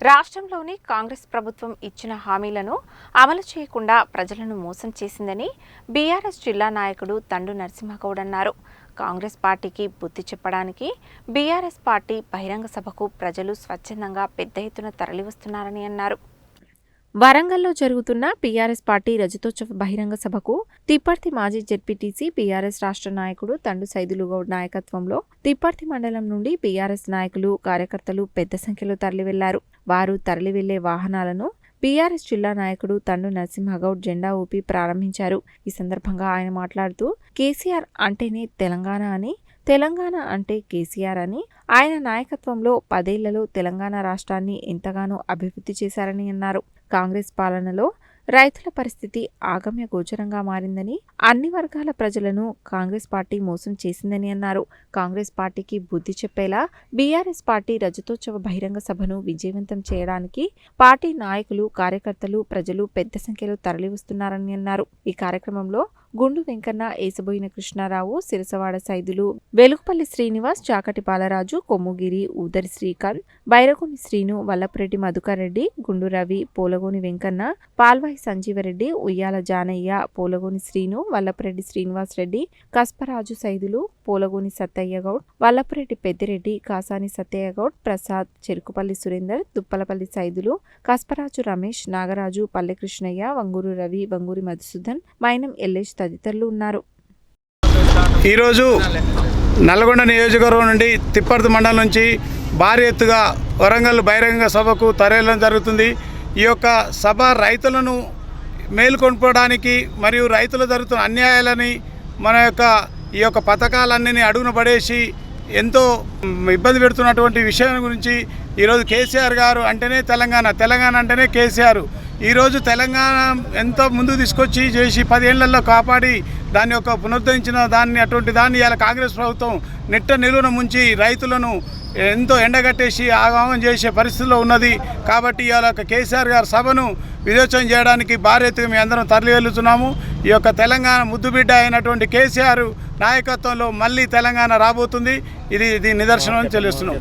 రాష్ట్రంలోని కాంగ్రెస్ ప్రభుత్వం ఇచ్చిన హామీలను అమలు చేయకుండా ప్రజలను మోసం చేసిందని బీఆర్ఎస్ జిల్లా నాయకుడు తండు నరసింహగౌడ్ అన్నారు. కాంగ్రెస్ పార్టీకి బుద్ధి చెప్పడానికి బీఆర్ఎస్ పార్టీ బహిరంగ సభకు ప్రజలు స్వచ్ఛందంగా పెద్ద ఎత్తున తరలివస్తున్నారని అన్నారు. వరంగల్లో జరుగుతున్న పీఆర్ఎస్ పార్టీ రజతోత్సవ బహిరంగ సభకు తిప్పర్తి మాజీ జెడ్పీటీసీ పీఆర్ఎస్ రాష్ట్ర నాయకుడు తండు సైదులుగౌడ్ నాయకత్వంలో తిప్పర్తి మండలం నుండి పీఆర్ఎస్ నాయకులు కార్యకర్తలు పెద్ద సంఖ్యలో తరలివెళ్ళారు. వారు తరలివెళ్ళే వాహనాలను బీఆర్ఎస్ జిల్లా నాయకుడు తండు నరసింహగౌడ్ జెండా ఊపి ప్రారంభించారు. ఈ సందర్భంగా ఆయన మాట్లాడుతూ కేసీఆర్ అంటేనే తెలంగాణ అని తెలంగాణ అంటే కేసీఆర్ అని. ఆయన నాయకత్వంలో పదేళ్ళలో తెలంగాణ రాష్ట్రాన్ని ఎంతగానో అభివృద్ధి చేశారని అన్నారు. కాంగ్రెస్ పాలనలో రైతుల పరిస్థితి ఆగమ్య గోచరంగా మారిందని అన్ని వర్గాల ప్రజలను కాంగ్రెస్ పార్టీ మోసం చేసిందని అన్నారు. కాంగ్రెస్ పార్టీకి బుద్ధి చెప్పేలా బీఆర్ఎస్ పార్టీ రజతోత్సవ బహిరంగ సభను విజయవంతం చేయడానికి పార్టీ నాయకులు కార్యకర్తలు ప్రజలు పెద్ద సంఖ్యలో తరలివస్తున్నారని అన్నారు. ఈ కార్యక్రమంలో గుండు వెంకన్న ఏసబోయిన కృష్ణారావు సిరసవాడ సైదులు వెలుగుపల్లి శ్రీనివాస్ చాకటి బాలరాజు కొమ్ముగిరి ఊదరి శ్రీకాంత్ బైరగోని శ్రీను వల్లపురెడ్డి మధుకరెడ్డి గుండు రవి పోలగోని వెంకన్న పాల్వాయి సంజీవరెడ్డి ఉయ్యాల జానయ్య పోలగోని శ్రీను వల్లపురెడ్డి శ్రీనివాస్ రెడ్డి కస్పరాజు సైదులు పోలగోని సత్తయ్య గౌడ్ వల్లపురెడ్డి పెద్దిరెడ్డి కాసాని సత్తయ్య గౌడ్ ప్రసాద్ చెరుకుపల్లి సురేందర్ దుప్పలపల్లి సైదులు కస్పరాజు రమేష్ నాగరాజు పల్లెకృష్ణయ్య వంగూరు రవి వంగూరి మధుసూదన్ మైనం ఎల్లేష్ తదితరులు ఉన్నారు. ఈరోజు నల్గొండ నియోజకవర్గం నుండి తిప్పర్తి మండలం నుంచి భారీ ఎత్తుగా వరంగల్ బహిరంగ సభకు తరలించడం జరుగుతుంది. ఈ యొక్క సభ రైతులను మేలుకొనుకోవడానికి మరియు రైతులు జరుగుతున్న అన్యాయాలని మన యొక్క ఈ యొక్క పథకాలన్నీ అడుగున పడేసి ఎంతో ఇబ్బంది పెడుతున్నటువంటి విషయం గురించి ఈరోజు కేసీఆర్ గారు అంటేనే తెలంగాణ తెలంగాణ అంటేనే కేసీఆర్. ఈరోజు తెలంగాణ ఎంతో ముందుకు తీసుకొచ్చి చేసి పదేళ్ళలో కాపాడి దాని యొక్క పునరుద్ధరించిన దాన్ని అటువంటి దాన్ని ఇవాళ కాంగ్రెస్ ప్రభుత్వం నిట్ట నిలువున ముంచి రైతులను ఎంతో ఎండగట్టేసి ఆగమనం చేసే పరిస్థితిలో ఉన్నది. కాబట్టి ఇవాళ ఒక కేసీఆర్ గారి సభను వివేచన చేయడానికి భారీ ఎత్తుగా మేము అందరం తరలి వెళ్తున్నాము ఈ యొక్క తెలంగాణ ముద్దుబిడ్డ అయినటువంటి కేసీఆర్ నాయకత్వంలో మళ్ళీ తెలంగాణ రాబోతుంది. ఇది ఇది నిదర్శనం అని తెలుస్తున్నాం